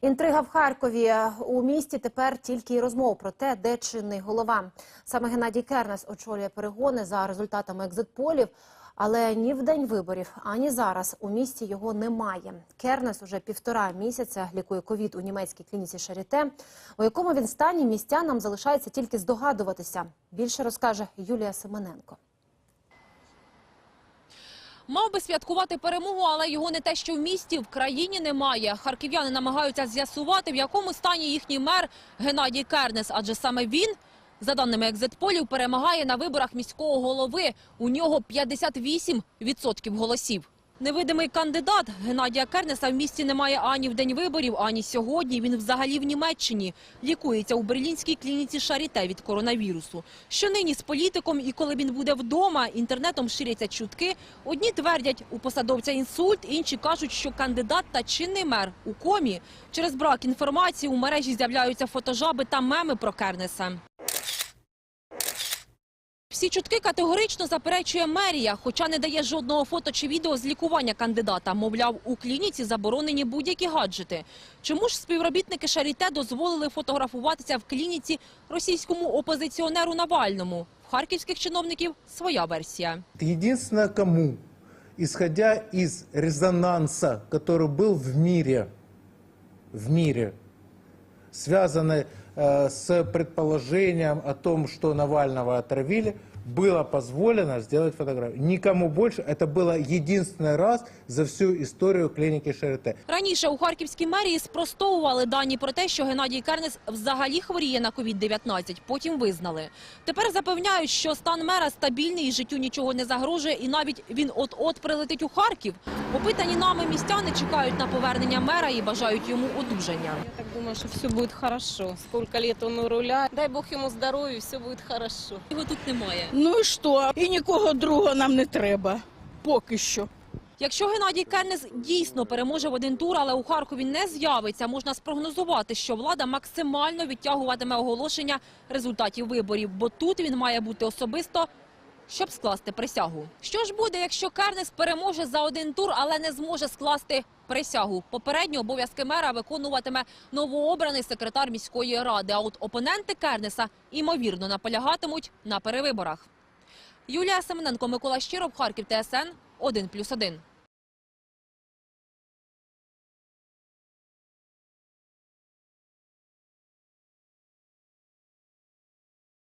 Інтрига в Харкові у місті тепер тільки й розмов про те, де чинний голова. Саме Геннадій Кернес очолює перегони за результатами екзитполів. Але ні в день виборів, ані зараз у місті його немає. Кернес уже півтора місяця лікує ковід у німецькій клініці Шаріте. У якому він стані містянам залишається тільки здогадуватися. Більше розкаже Юлія Семененко. Мав би святкувати перемогу, але його не те, що в місті, в країні немає. Харків'яни намагаються з'ясувати, в якому стані їхній мер Геннадій Кернес, адже саме він, за даними екзитполів, перемагає на виборах міського голови. У нього 58% голосів. Невидимий кандидат Геннадія Кернеса в місті немає ані в день виборів, ані сьогодні. Він взагалі в Німеччині. Лікується у берлінській клініці Шаріте від коронавірусу. Що нині з політиком і коли він буде вдома, інтернетом ширяться чутки. Одні твердять, у посадовця інсульт, інші кажуть, що кандидат та чинний мер у комі. Через брак інформації у мережі з'являються фотожаби та меми про Кернеса. Всі чутки категорично заперечує мерія, хоча не дає жодного фото чи відео з лікування кандидата. Мовляв, у клініці заборонені будь-які гаджети. Чому ж співробітники Шаріте дозволили фотографуватися в клініці російському опозиціонеру Навальному? В харківських чиновників своя версія. Единственное, кому, исходя из резонанса, который был в мире, в мире, связанный э, с предположением о том, что Навального отравили, было позволено сделать фотографию. Никому больше. Это было единственный раз за всю историю клиники Шарите. Раніше у харківській мерії спростовували дані про те, що Геннадій Кернес взагалі хворіє на COVID-19. Потім визнали. Тепер запевняють, що стан мера стабільний і життю нічого не загрожує, і навіть він от-от прилетить у Харків. Опитані нами містяни чекають на повернення мера і бажають йому одужання. Я так думаю, что все будет хорошо. Сколько лет он у руля. Дай бог ему здоровья, все будет хорошо. Його тут немає. Ну і що? І нікого другого нам не треба. Поки що. Якщо Геннадій Кернес дійсно переможе в один тур, але у Харкові не з'явиться, можна спрогнозувати, що влада максимально відтягуватиме оголошення результатів виборів, бо тут він має бути особисто, щоб скласти присягу. Що ж буде, якщо Кернес переможе за один тур, але не зможе скласти присягу? Попередньо обов'язки мера виконуватиме новообраний секретар міської ради. А от опоненти Кернеса імовірно наполягатимуть на перевиборах. Юлія Семененко, Микола Щиров, Харків, ТСН 1+,1.